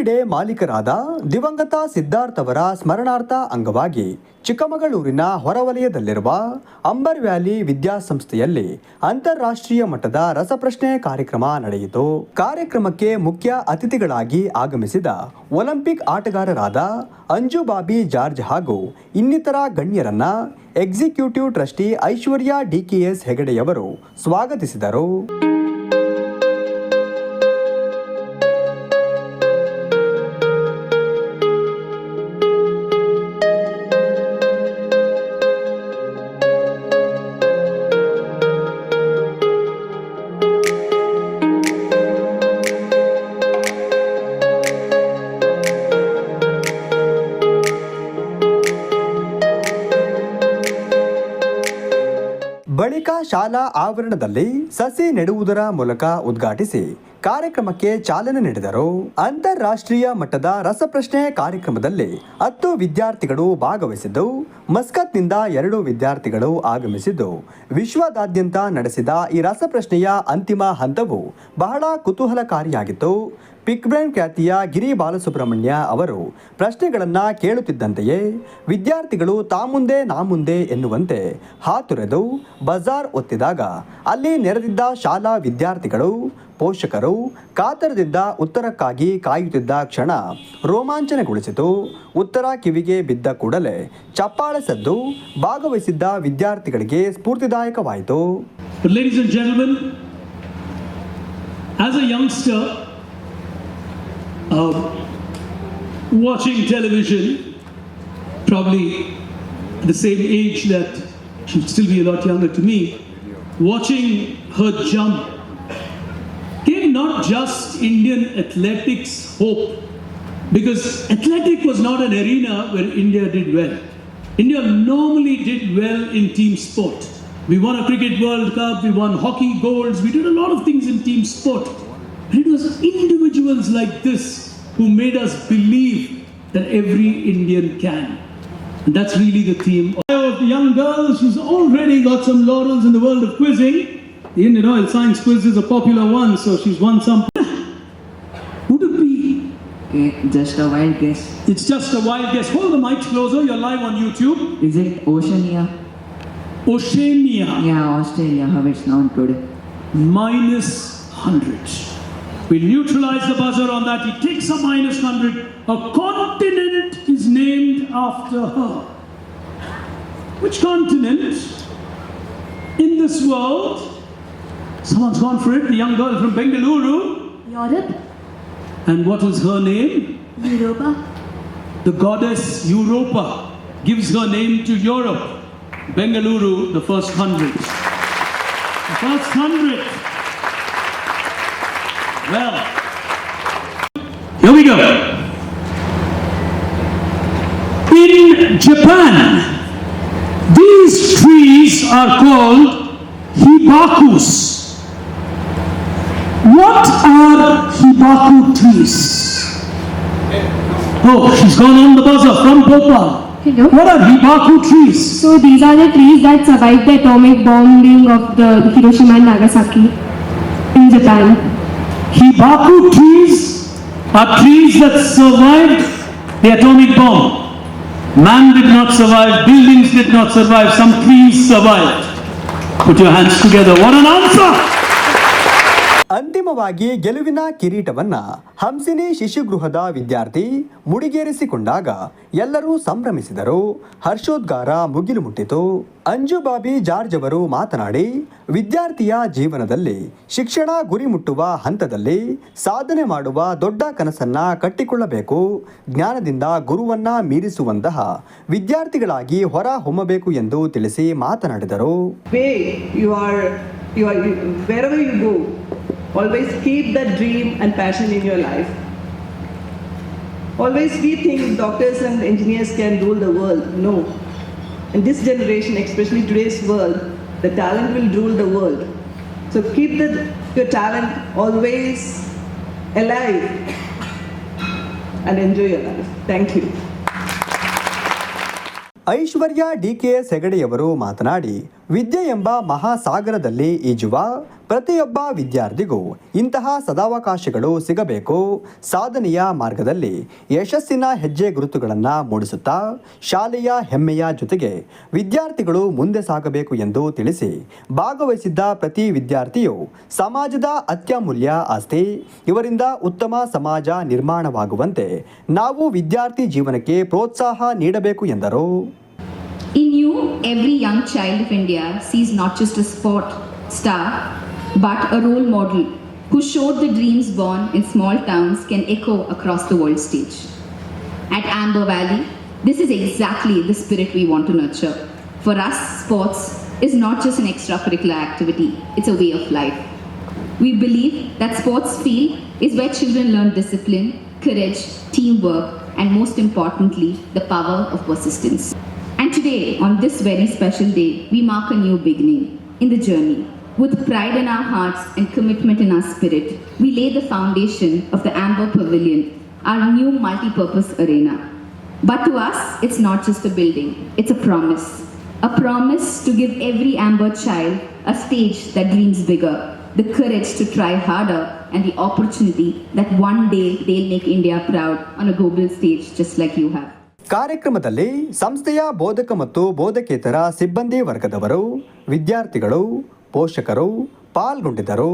ವಿಡೆ ಮಾಲೀಕರಾದ ದಿವಂಗತ ಸಿದ್ಧಾರ್ಥ್ ಅವರ ಸ್ಮರಣಾರ್ಥ ಅಂಗವಾಗಿ ಚಿಕ್ಕಮಗಳೂರಿನ ಹೊರವಲಯದಲ್ಲಿರುವ ಅಂಬರ್ ವ್ಯಾಲಿ ವಿದ್ಯಾಸಂಸ್ಥೆಯಲ್ಲಿ ಅಂತಾರಾಷ್ಟ್ರೀಯ ಮಟ್ಟದ ರಸಪ್ರಶ್ನೆ ಕಾರ್ಯಕ್ರಮ ನಡೆಯಿತು. ಕಾರ್ಯಕ್ರಮಕ್ಕೆ ಮುಖ್ಯ ಅತಿಥಿಗಳಾಗಿ ಆಗಮಿಸಿದ ಒಲಿಂಪಿಕ್ ಆಟಗಾರರಾದ ಅಂಜು ಬಾಬಿ ಜಾರ್ಜ್ ಹಾಗೂ ಇನ್ನಿತರ ಗಣ್ಯರನ್ನ ಎಕ್ಸಿಕ್ಯೂಟಿವ್ ಟ್ರಸ್ಟಿ ಐಶ್ವರ್ಯ ಡಿಕೆಎಸ್ ಹೆಗಡೆಯವರು ಸ್ವಾಗತಿಸಿದರು. ಬಳಿಕ ಶಾಲಾ ಆವರಣದಲ್ಲಿ ಸಸಿ ನೆಡುವುದರ ಮೂಲಕ ಉದ್ಘಾಟಿಸಿ ಕಾರ್ಯಕ್ರಮಕ್ಕೆ ಚಾಲನೆ ನೀಡಿದರು. ಅಂತಾರಾಷ್ಟ್ರೀಯ ಮಟ್ಟದ ರಸಪ್ರಶ್ನೆ ಕಾರ್ಯಕ್ರಮದಲ್ಲಿ ಹತ್ತು ವಿದ್ಯಾರ್ಥಿಗಳು ಭಾಗವಹಿಸಿದ್ದು ಮಸ್ಕತ್ನಿಂದ ಎರಡು ವಿದ್ಯಾರ್ಥಿಗಳು ಆಗಮಿಸಿದ್ದು. ವಿಶ್ವದಾದ್ಯಂತ ನಡೆಸಿದ ಈ ರಸಪ್ರಶ್ನೆಯ ಅಂತಿಮ ಹಂತವು ಬಹಳ ಕುತೂಹಲಕಾರಿಯಾಗಿತ್ತು. ಪಿಕ್ ಬ್ರೈನ್ ಖ್ಯಾತಿಯ ಗಿರಿ ಬಾಲಸುಬ್ರಹ್ಮಣ್ಯ ಅವರು ಪ್ರಶ್ನೆಗಳನ್ನ ಕೇಳುತ್ತಿದ್ದಂತೆಯೇ ವಿದ್ಯಾರ್ಥಿಗಳು ತಾ ಮುಂದೆ ನಾ ಮುಂದೆ ಎನ್ನುವಂತೆ ಹಾತುರೆದು ಬಜಾರ್ ಒತ್ತಿದಾಗ ಅಲ್ಲಿ ನೆರೆದಿದ್ದ ಶಾಲಾ ವಿದ್ಯಾರ್ಥಿಗಳು, ಪೋಷಕರು ಕಾತರದಿಂದ ಉತ್ತರಕ್ಕಾಗಿ ಕಾಯುತ್ತಿದ್ದ ಕ್ಷಣ ರೋಮಾಂಚನಗೊಳಿಸಿತು. ಉತ್ತರ ಕಿವಿಗೆ ಬಿದ್ದ ಕೂಡಲೇ ಚಪ್ಪಾಳೆ ಸದ್ದು ಭಾಗವಹಿಸಿದ್ದ ವಿದ್ಯಾರ್ಥಿಗಳಿಗೆ ಸ್ಫೂರ್ತಿದಾಯಕವಾಯಿತು ladies and gentlemen, as a youngster, uh, watching television, probably the same age that she'll still be a lot younger to me, watching her jump gave not just Indian athletics hope, because athletic was not an arena where India did well. India normally did well in team sport. We won a cricket World Cup, we won hockey golds, we did a lot of things in team sport. And it was individuals like this who made us believe that every Indian can. And that's really the theme of the young girl. She's already got some laurels in the world of quizzing. The Indian Oil Science Quiz is a popular one, so she's won some. Would? Okay, just a wild guess. It's just a wild guess. Hold the mic closer. You're live on YouTube. Is it Oceania? Oceania Yeah, Australia, how it's known today. minus 100. We neutralize the buzzer on that. He takes a minus 100. A continent is named after her. Which continent in this world? Someone's gone for it. The young girl from Bengaluru. Europe, And what was her name? Europa, The goddess Europa gives her name to Europe. Bengaluru, the first hundred. The first hundred. Well, here we go. In Japan, these trees are called hibakus. What are hibaku trees? Oh, she's gone on the buzzer from Bhopal. Hello. What are hibaku trees? So these are the trees that survived the atomic bombing of the Hiroshima and Nagasaki in Japan. Hibaku trees are trees that survived the atomic bomb. Man did not survive, buildings did not survive, some trees survived. Put your hands together. What an answer! ಅಂತಿಮವಾಗಿ ಗೆಲುವಿನ ಕಿರೀಟವನ್ನ ಹಂಸಿನಿ ಶಿಶುಗೃಹದ ವಿದ್ಯಾರ್ಥಿ ಮುಡಿಗೇರಿಸಿಕೊಂಡಾಗ ಎಲ್ಲರೂ ಸಂಭ್ರಮಿಸಿದರು. ಹರ್ಷೋದ್ಗಾರ ಮುಗಿಲು ಮುಟ್ಟಿತು. Anju Bobby George ಅವರು ಮಾತನಾಡಿ, ವಿದ್ಯಾರ್ಥಿಯ ಜೀವನದಲ್ಲಿ ಶಿಕ್ಷಣ ಗುರಿ ಮುಟ್ಟುವ ಹಂತದಲ್ಲಿ ಸಾಧನೆ ಮಾಡುವ ದೊಡ್ಡ ಕನಸನ್ನ ಕಟ್ಟಿಕೊಳ್ಳಬೇಕು. ಜ್ಞಾನದಿಂದ ಗುರುವನ್ನ ಮೀರಿಸುವಂತಹ ವಿದ್ಯಾರ್ಥಿಗಳಾಗಿ ಹೊರ ಹೊಮ್ಮಬೇಕು ಎಂದು ತಿಳಿಸಿ ಮಾತನಾಡಿದರು. way you are, you are you, wherever you go, always keep that dream and passion in your life. Always we think doctors and engineers can rule the world. No. In this generation, especially today's world, the talent will rule the world. So keep the, your talent always alive and enjoy your life. Thank you. Aishwarya DKS ಹೆಗಡೆಯವರು ಮಾತನಾಡಿ ವಿದ್ಯೆ ಎಂಬ ಮಹಾಸಾಗರದಲ್ಲಿ ಈಜುವ ಪ್ರತಿಯೊಬ್ಬ ವಿದ್ಯಾರ್ಥಿಗೂ ಇಂತಹ ಸದಾವಕಾಶಗಳು ಸಿಗಬೇಕು. ಸಾಧನೆಯ ಮಾರ್ಗದಲ್ಲಿ ಯಶಸ್ಸಿನ ಹೆಜ್ಜೆ ಗುರುತುಗಳನ್ನು ಮೂಡಿಸುತ್ತಾ ಶಾಲೆಯ ಹೆಮ್ಮೆಯ ಜೊತೆಗೆ ವಿದ್ಯಾರ್ಥಿಗಳು ಮುಂದೆ ಸಾಗಬೇಕು ಎಂದು ತಿಳಿಸಿ ಭಾಗವಹಿಸಿದ್ದ ಪ್ರತಿ ವಿದ್ಯಾರ್ಥಿಯು ಸಮಾಜದ ಅತ್ಯಮೂಲ್ಯ ಆಸ್ತಿ, ಇವರಿಂದ ಉತ್ತಮ ಸಮಾಜ ನಿರ್ಮಾಣವಾಗುವಂತೆ ನಾವು ವಿದ್ಯಾರ್ಥಿ ಜೀವನಕ್ಕೆ ಪ್ರೋತ್ಸಾಹ ನೀಡಬೇಕು ಎಂದರು. Every young child of India sees not just a sport star, but a role model who showed the dreams born in small towns can echo across the world stage. At Amber Valley, this is exactly the spirit we want to nurture. For us, sports is not just an extracurricular activity, it's a way of life. We believe that sports field is where children learn discipline, courage, teamwork, and most importantly, the power of persistence. And today, on this very special day, we mark a new beginning in the journey. With pride in our hearts and commitment in our spirit, we lay the foundation of the Amber Pavilion, our new multi purpose arena. But to us, it's not just a building, it's a promise. A promise to give every Amber child a stage that dreams bigger, the courage to try harder, and the opportunity that one day they'll make India proud on a global stage just like you have. ಕಾರ್ಯಕ್ರಮದಲ್ಲಿ ಸಂಸ್ಥೆಯ ಬೋಧಕ ಮತ್ತು ಬೋಧಕೇತರ ಸಿಬ್ಬಂದಿ ವರ್ಗದವರು ವಿದ್ಯಾರ್ಥಿಗಳು ಪೋಷಕರು ಪಾಲ್ಗೊಂಡಿದ್ದರು.